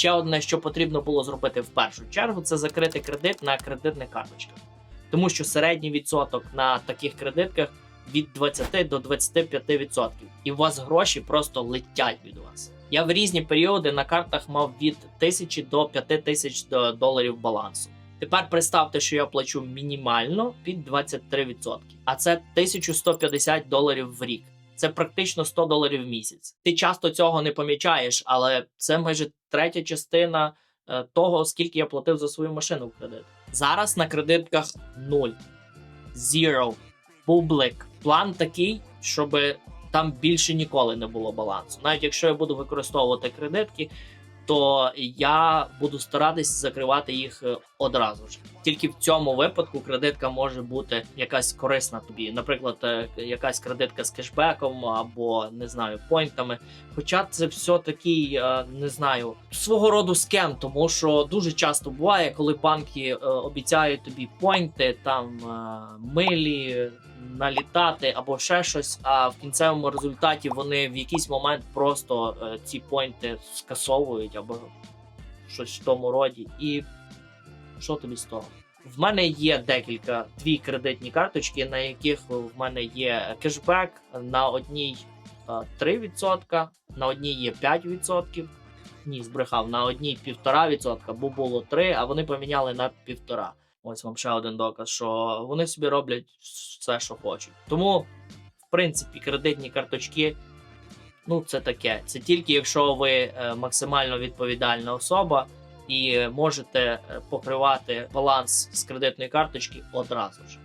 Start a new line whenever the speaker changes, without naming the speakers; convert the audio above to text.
Ще одне, що потрібно було зробити в першу чергу, це закрити кредит на кредитних карточках. Тому що середній відсоток на таких кредитках від 20 до 25%. І у вас гроші просто летять від вас. Я в різні періоди на картах мав від 1000 до 5000 до- доларів балансу. Тепер представте, що я плачу мінімально під 23%, а це 1150 доларів в рік. Це практично 100 доларів в місяць. Ти часто цього не помічаєш, але це майже третя частина е, того, скільки я платив за свою машину в кредит. Зараз на кредитках 0, Zero, бублик. План такий, щоб там більше ніколи не було балансу. Навіть якщо я буду використовувати кредитки, то я буду старатись закривати їх е, одразу ж. Тільки в цьому випадку кредитка може бути якась корисна тобі. Наприклад, е, якась кредитка з кешбеком або не знаю, поінтами. Хоча це все такий, е, не знаю, свого роду скем, тому що дуже часто буває, коли банки обіцяють тобі поінти, там милі налітати або ще щось. А в кінцевому результаті вони в якийсь момент просто е, ці поінти скасовують або щось в тому роді. І що тобі з того? В мене є декілька дві кредитні карточки, на яких в мене є кешбек. На одній е, 3%, на одній є 5%. Ні, збрехав, на одній 1,5%, бо було 3, а вони поміняли на 1,5%. Ось вам ще один доказ, що вони собі роблять все, що хочуть. Тому, в принципі, кредитні карточки, ну, це таке. Це тільки якщо ви е, максимально відповідальна особа і можете е, покривати баланс з кредитної карточки одразу ж.